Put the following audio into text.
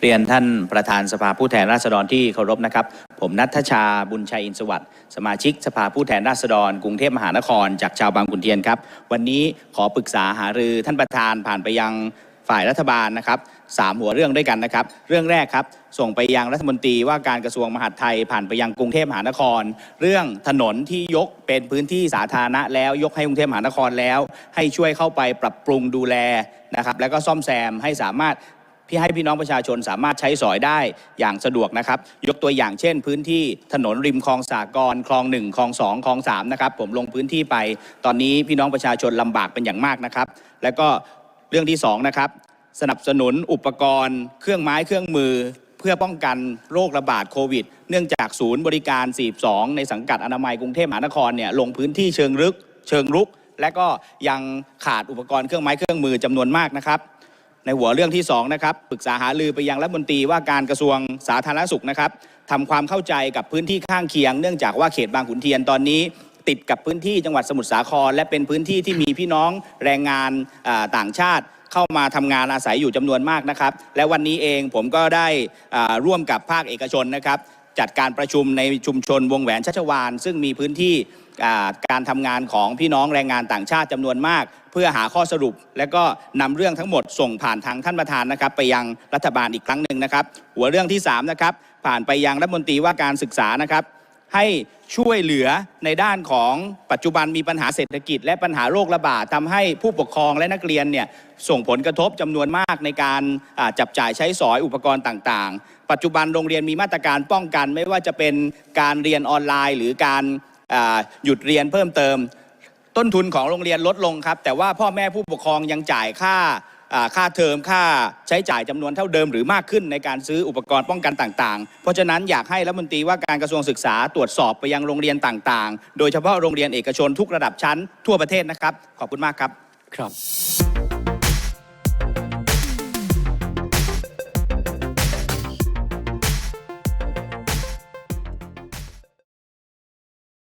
เรียนท่านประธานสภาผู้แทนราษฎรที่เคารพนะครับ ผมนัทชาบุญชัยอินสวัสดิ์สมาชิกสภาผู้แทนราษฎรกรุงเทพมหานคร จากชาวบางขุนเทียนครับ วันนี้ขอปรึกษาหารือท่านประธานผ่านไปยังฝ่ายรัฐบาลนะครับสามหัวเรื่องด้วยกันนะครับ เรื่องแรกครับ ส่งไปยังรัฐมนตรีว่าการกระทรวงมหาดไทยผ่านไปยังกรุงเทพมหานคร เรื่องถนนที่ยกเป็นพื้นที่สาธารณะแล้วยกให้กรุงเทพมหานครแล้ว ให้ช่วยเข้าไปปรับปรุงดูแลนะครับ แล้วก็ซ่อมแซมให้สามารถ พี่ให้พี่น้องประชาชนสามารถใช้สอยได้อย่างสะดวกนะครับ ยกตัวอย่างเช่น พื้นที่ถนนริมคลองสากรคลองหนึ่งคลองสองคลองสามนะครับ ผมลงพื้นที่ไปตอนนี้พี่น้องประชาชนลำบากเป็นอย่างมากนะครับ แล้วก็เรื่องที่สองนะครับ สนับสนุนอุปกรณ์ เครื่องไม้เครื่องมือ เพื่อป้องกันโรคระบาดโควิด เนื่องจากศูนย์บริการ 42 ในสังกัดอนามัยกรุงเทพมหานครเนี่ยลงพื้นที่เชิงลึก เชิงรุก และก็ยังขาดอุปกรณ์เครื่องไม้เครื่องมือจำนวนมากนะครับ ในหัวเรื่องที่2นะครับปรึกษาหารือไปยังรัฐมนตรีว่าการกระทรวงสาธารณสุขนะครับทำความเข้าใจกับพื้นที่ข้างเคียง เนื่องจากว่าเขตบางขุนเทียนตอนนี้ ติดกับพื้นที่จังหวัดสมุทรสาคร และเป็นพื้นที่ที่มีพี่น้องแรงงานต่างชาติเข้ามาทำงานอาศัยอยู่จำนวนมากนะครับ และวันนี้เองผมก็ได้ร่วมกับภาคเอกชนนะครับ จัดการประชุมในชุมชนวงแหวนชัชวาน ซึ่งมีพื้นที่การทำงานของพี่น้องแรงงานต่างชาติจำนวนมาก เพื่อหาข้อสรุป และก็นำเรื่องทั้งหมดส่งผ่านทางท่านประธานนะครับ ไปยังรัฐบาลอีกครั้งหนึ่งนะครับ หัวเรื่องที่3นะครับผ่านไปยังรัฐมนตรีว่าการศึกษานะครับ ให้ช่วยเหลือในด้านของปัจจุบันมีปัญหาเศรษฐกิจ และปัญหาโรคระบาดทำให้ผู้ปกครองและนักเรียนเนี่ยส่งผลกระทบจำนวนมากในการจับจ่ายใช้สอยอุปกรณ์ต่างๆ ปัจจุบันโรงเรียนมีมาตรการป้องกัน ไม่ว่าจะเป็นการเรียนออนไลน์ หรือการหยุดเรียนเพิ่มเติม ต้นทุนของโรงเรียนลดลงครับ แต่ว่าพ่อแม่ผู้ปกครองยังจ่ายค่า ค่าเทอมค่าใช้จ่ายจำนวนเท่าเดิม หรือมากขึ้นในการซื้ออุปกรณ์ป้องกันต่างๆ เพราะฉะนั้นอยากให้รัฐมนตรีว่าการกระทรวงศึกษาตรวจสอบไปยังโรงเรียนต่างๆ โดยเฉพาะโรงเรียนเอกชนทุกระดับชั้นทั่วประเทศนะครับ ขอบคุณมากครับครับ